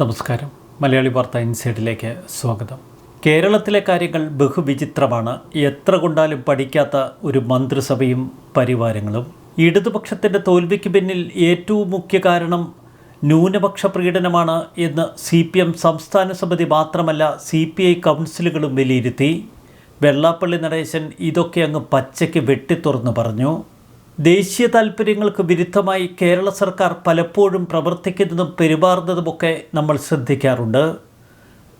നമസ്കാരം. മലയാളി വാർത്ത ഇൻസൈഡിലേക്ക് സ്വാഗതം. കേരളത്തിലെ കാര്യങ്ങൾ ബഹുവിചിത്രമാണ്. എത്ര കൊണ്ടാലും പഠിക്കാത്ത ഒരു മന്ത്രിസഭയും പരിവാരങ്ങളും. ഇടതുപക്ഷത്തിന്റെ തോൽവിക്ക് പിന്നിൽ ഏറ്റവും മുഖ്യ കാരണം ന്യൂനപക്ഷ പ്രീണനമാണ് എന്ന് സി പി എം സംസ്ഥാന സമിതി മാത്രമല്ല സി പി ഐ കൗൺസിലുകളും വിലയിരുത്തി. വെള്ളാപ്പള്ളി നടേശൻ ഇതൊക്കെ അങ്ങ് പച്ചയ്ക്ക് വെട്ടിത്തുറന്ന് പറഞ്ഞു. ദേശീയ താൽപ്പര്യങ്ങൾക്ക് വിരുദ്ധമായി കേരള സർക്കാർ പലപ്പോഴും പ്രവർത്തിക്കുന്നതും പെരുമാറുന്നതുമൊക്കെ നമ്മൾ ശ്രദ്ധിക്കാറുണ്ട്.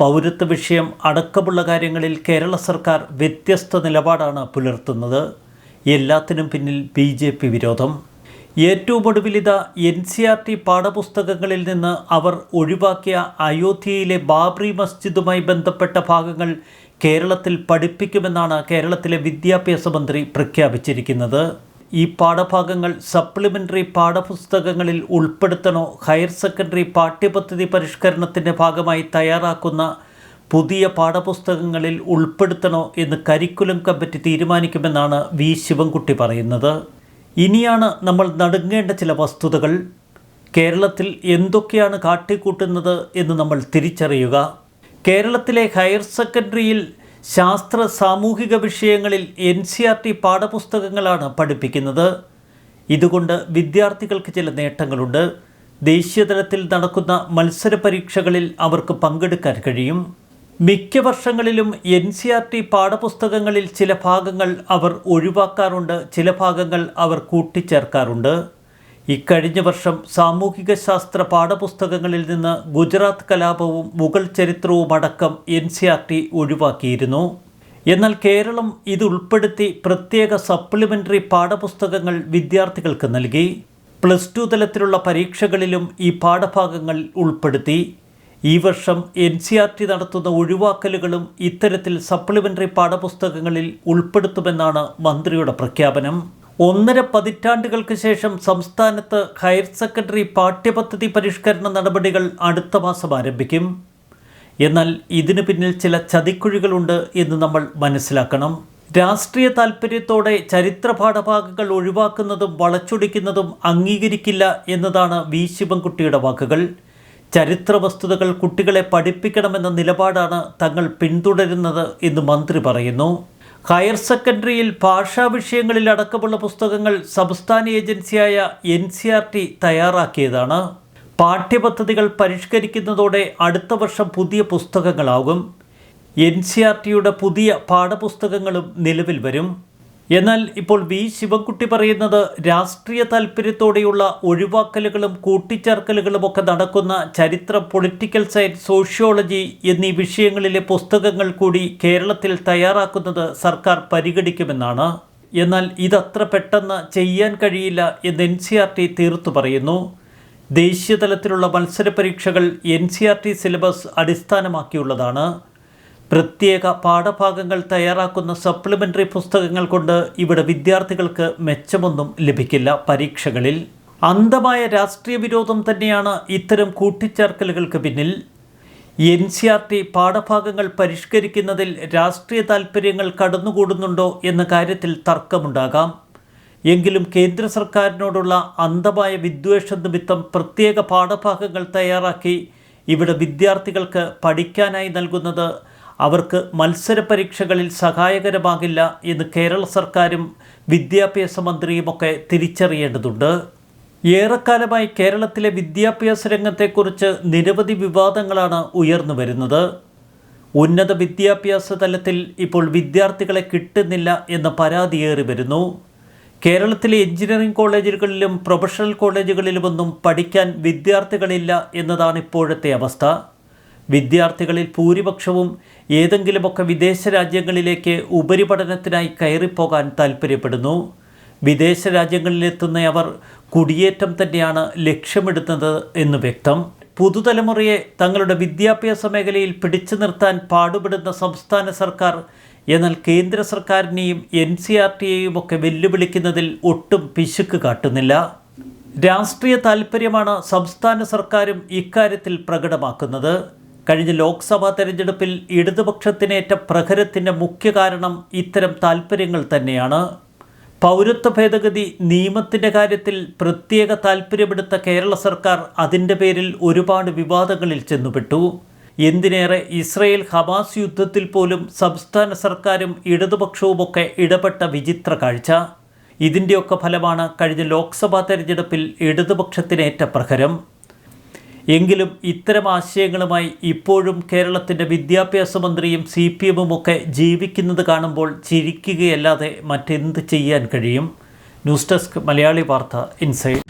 പൗരത്വ വിഷയം അടക്കമുള്ള കാര്യങ്ങളിൽ കേരള സർക്കാർ വ്യത്യസ്ത നിലപാടാണ് പുലർത്തുന്നത്. എല്ലാത്തിനും പിന്നിൽ ബി ജെ പി വിരോധം. ഏറ്റവും ഒടുവിലിത എൻ സി ആർ ടി പാഠപുസ്തകങ്ങളിൽ നിന്ന് അവർ ഒഴിവാക്കിയ അയോധ്യയിലെ ബാബ്രി മസ്ജിദുമായി ബന്ധപ്പെട്ട ഭാഗങ്ങൾ കേരളത്തിൽ പഠിപ്പിക്കുമെന്നാണ് കേരളത്തിലെ വിദ്യാഭ്യാസ മന്ത്രി പ്രഖ്യാപിച്ചിരിക്കുന്നത്. ഈ പാഠഭാഗങ്ങൾ സപ്ലിമെന്ററി പാഠപുസ്തകങ്ങളിൽ ഉൾപ്പെടുത്തണോ? ഹയർ സെക്കൻഡറി പാഠ്യപദ്ധതി പരിഷ്കരണത്തിന്റെ ഭാഗമായി തയ്യാറാക്കുന്ന പുതിയ പാഠപുസ്തകങ്ങളിൽ ഉൾപ്പെടുത്തണോ എന്ന് കരിക്കുലം കമ്മിറ്റി തീരുമാനിക്കുമെന്നാണ് വി. ശിവൻകുട്ടി പറയുന്നത്. ഇനിയാണ് നമ്മൾ നടുങ്ങേണ്ട ചില വസ്തുതകൾ. കേരളത്തിൽ എന്തൊക്കെയാണ് കാട്ടിക്കൂട്ടുന്നത് എന്ന് നമ്മൾ തിരിച്ചറിയുക. കേരളത്തിലെ ഹയർ സെക്കൻഡറിയിൽ ശാസ്ത്ര സാമൂഹിക വിഷയങ്ങളിൽ എൻ സി ആർ ടി പാഠപുസ്തകങ്ങളാണ് പഠിപ്പിക്കുന്നത്. ഇതുകൊണ്ട് വിദ്യാർത്ഥികൾക്ക് ചില നേട്ടങ്ങളുണ്ട്. ദേശീയതലത്തിൽ നടക്കുന്ന മത്സര പരീക്ഷകളിൽ അവർക്ക് പങ്കെടുക്കാൻ കഴിയും. മിക്ക വർഷങ്ങളിലും എൻ സി ആർ ടി പാഠപുസ്തകങ്ങളിൽ ചില ഭാഗങ്ങൾ അവർ ഒഴിവാക്കാറുണ്ട്. ചില ഭാഗങ്ങൾ അവർ കൂട്ടിച്ചേർക്കാറുണ്ട്. ഇക്കഴിഞ്ഞ വർഷം സാമൂഹിക ശാസ്ത്ര പാഠപുസ്തകങ്ങളിൽ നിന്ന് ഗുജറാത്ത് കലാപവും മുഗൾ ചരിത്രവും അടക്കം എൻ സി ആർ ടി ഒഴിവാക്കിയിരുന്നു. എന്നാൽ കേരളം ഇത് ഉൾപ്പെടുത്തി പ്രത്യേക സപ്ലിമെന്ററി പാഠപുസ്തകങ്ങൾ വിദ്യാർത്ഥികൾക്ക് നൽകി. പ്ലസ് ടു തലത്തിലുള്ള പരീക്ഷകളിലും ഈ പാഠഭാഗങ്ങൾ ഉൾപ്പെടുത്തി. ഈ വർഷം എൻ സി ആർ ടി നടത്തുന്ന ഒഴിവാക്കലുകളും ഇത്തരത്തിൽ സപ്ലിമെന്ററി പാഠപുസ്തകങ്ങളിൽ ഉൾപ്പെടുത്തുമെന്നാണ് മന്ത്രിയുടെ പ്രഖ്യാപനം. ഒന്നര പതിറ്റാണ്ടുകൾക്ക് ശേഷം സംസ്ഥാനത്ത് ഹയർ സെക്കൻഡറി പാഠ്യപദ്ധതി പരിഷ്കരണ നടപടികൾ അടുത്ത മാസം ആരംഭിക്കും. എന്നാൽ ഇതിനു പിന്നിൽ ചില ചതിക്കുഴികളുണ്ട് എന്ന് നമ്മൾ മനസ്സിലാക്കണം. രാഷ്ട്രീയ താൽപ്പര്യത്തോടെ ചരിത്ര പാഠഭാഗങ്ങൾ ഒഴിവാക്കുന്നതും വളച്ചൊടിക്കുന്നതും അംഗീകരിക്കില്ല എന്നതാണ് വി. ശിവൻകുട്ടിയുടെ വാക്കുകൾ. ചരിത്ര വസ്തുതകൾ കുട്ടികളെ പഠിപ്പിക്കണമെന്ന നിലപാടാണ് തങ്ങൾ പിന്തുടരുന്നത് എന്ന് മന്ത്രി പറയുന്നു. ഹയർ സെക്കൻഡറിയിൽ ഭാഷാ വിഷയങ്ങളിൽ അടക്കമുള്ള പുസ്തകങ്ങൾ സംസ്ഥാന ഏജൻസിയായ എൻ സി ആർ ടി തയ്യാറാക്കിയതാണ്. പാഠ്യപദ്ധതികൾ പരിഷ്കരിക്കുന്നതോടെ അടുത്ത വർഷം പുതിയ പുസ്തകങ്ങളാകും. എൻ സി ആർ ടിയുടെ പുതിയ പാഠപുസ്തകങ്ങളും നിലവിൽ വരും. എന്നാൽ ഇപ്പോൾ വി ശിവൻകുട്ടി പറയുന്നത് രാഷ്ട്രീയ താല്പര്യത്തോടെയുള്ള ഒഴിവാക്കലുകളും കൂട്ടിച്ചേർക്കലുകളും ഒക്കെ നടക്കുന്ന ചരിത്ര പൊളിറ്റിക്കൽ സയൻസ് സോഷ്യോളജി എന്നീ വിഷയങ്ങളിലെ പുസ്തകങ്ങൾ കൂടി കേരളത്തിൽ തയ്യാറാക്കുന്നത് സർക്കാർ പരിഗണിക്കുമെന്നാണ്. എന്നാൽ ഇതത്ര പെട്ടെന്ന് ചെയ്യാൻ കഴിയില്ല എന്ന് എൻ സി ആർ ടി തീർത്തു പറയുന്നു. ദേശീയ തലത്തിലുള്ള മത്സര പരീക്ഷകൾ N C R T syllabus അടിസ്ഥാനമാക്കിയുള്ളതാണ്. പ്രത്യേക പാഠഭാഗങ്ങൾ തയ്യാറാക്കുന്ന സപ്ലിമെന്ററി പുസ്തകങ്ങൾ കൊണ്ട് ഇവിടെ വിദ്യാർത്ഥികൾക്ക് മെച്ചമൊന്നും ലഭിക്കില്ല പരീക്ഷകളിൽ. അന്ധമായ രാഷ്ട്രീയ വിരോധം തന്നെയാണ് ഇത്തരം കൂട്ടിച്ചേർക്കലുകൾക്ക് പിന്നിൽ. എൻ സി ആർ ടി പാഠഭാഗങ്ങൾ പരിഷ്കരിക്കുന്നതിൽ രാഷ്ട്രീയ താൽപ്പര്യങ്ങൾ കടന്നുകൂടുന്നുണ്ടോ എന്ന കാര്യത്തിൽ തർക്കമുണ്ടാകാം. എങ്കിലും കേന്ദ്ര സർക്കാരിനോടുള്ള അന്ധമായ വിദ്വേഷ നിമിത്തം പ്രത്യേക പാഠഭാഗങ്ങൾ തയ്യാറാക്കി ഇവിടെ വിദ്യാർത്ഥികൾക്ക് പഠിക്കാനായി നൽകുന്നത് അവർക്ക് മത്സര പരീക്ഷകളിൽ സഹായകരമാകില്ല എന്ന് കേരള സർക്കാരും വിദ്യാഭ്യാസ മന്ത്രിയുമൊക്കെ തിരിച്ചറിയേണ്ടതുണ്ട്. ഏറെക്കാലമായി കേരളത്തിലെ വിദ്യാഭ്യാസ രംഗത്തെക്കുറിച്ച് നിരവധി വിവാദങ്ങളാണ് ഉയർന്നു വരുന്നത്. ഉന്നത വിദ്യാഭ്യാസ തലത്തിൽ ഇപ്പോൾ വിദ്യാർത്ഥികളെ കിട്ടുന്നില്ല എന്ന പരാതിയേറി വരുന്നു. കേരളത്തിലെ എഞ്ചിനീയറിംഗ് കോളേജുകളിലും പ്രൊഫഷണൽ കോളേജുകളിലുമൊന്നും പഠിക്കാൻ വിദ്യാർത്ഥികളില്ല എന്നതാണ് ഇപ്പോഴത്തെ അവസ്ഥ. വിദ്യാർത്ഥികളിൽ ഭൂരിപക്ഷവും ഏതെങ്കിലുമൊക്കെ വിദേശ രാജ്യങ്ങളിലേക്ക് ഉപരിപഠനത്തിനായി കയറിപ്പോകാൻ താൽപ്പര്യപ്പെടുന്നു. വിദേശ രാജ്യങ്ങളിലെത്തുന്ന അവർ കുടിയേറ്റം തന്നെയാണ് ലക്ഷ്യമിടുന്നത് എന്ന് വ്യക്തം. പുതുതലമുറയെ തങ്ങളുടെ വിദ്യാഭ്യാസ മേഖലയിൽ പിടിച്ചു നിർത്താൻ പാടുപെടുന്ന സംസ്ഥാന സർക്കാർ എന്നാൽ കേന്ദ്ര സർക്കാരിനെയും എൻ സി ആർ ടിയെയും ഒക്കെ വെല്ലുവിളിക്കുന്നതിൽ ഒട്ടും പിശുക്ക് കാട്ടുന്നില്ല. രാഷ്ട്രീയ താൽപ്പര്യമാണ് സംസ്ഥാന സർക്കാരും ഇക്കാര്യത്തിൽ പ്രകടമാക്കുന്നത്. കഴിഞ്ഞ ലോക്സഭാ തെരഞ്ഞെടുപ്പിൽ ഇടതുപക്ഷത്തിനേറ്റ പ്രഹരത്തിന്റെ മുഖ്യ കാരണം ഇത്തരം താൽപ്പര്യങ്ങൾ തന്നെയാണ്. പൗരത്വ ഭേദഗതി നിയമത്തിന്റെ കാര്യത്തിൽ പ്രത്യേക താൽപ്പര്യമെടുത്ത കേരള സർക്കാർ അതിന്റെ പേരിൽ ഒരുപാട് വിവാദങ്ങളിൽ ചെന്നുപെട്ടു. എന്തിനേറെ ഇസ്രയേൽ ഹമാസ് യുദ്ധത്തിൽ പോലും സംസ്ഥാന സർക്കാരും ഇടതുപക്ഷവുമൊക്കെ ഇടപെട്ട വിചിത്ര കാഴ്ച. ഇതിന്റെയൊക്കെ ഫലമാണ് കഴിഞ്ഞ ലോക്സഭാ തെരഞ്ഞെടുപ്പിൽ ഇടതുപക്ഷത്തിനേറ്റ പ്രഹരം. എങ്കിലും ഇത്തരം ആശയങ്ങളുമായി ഇപ്പോഴും കേരളത്തിന്റെ വിദ്യാഭ്യാസ മന്ത്രിയും സി പി എമ്മുമൊക്കെ ജീവിക്കുന്നത് കാണുമ്പോൾ ചിരിക്കുകയല്ലാതെ മറ്റെന്ത് ചെയ്യാൻ കഴിയും? ന്യൂസ് ഡെസ്ക് മലയാളി വാർത്ത ഇൻസൈഡ്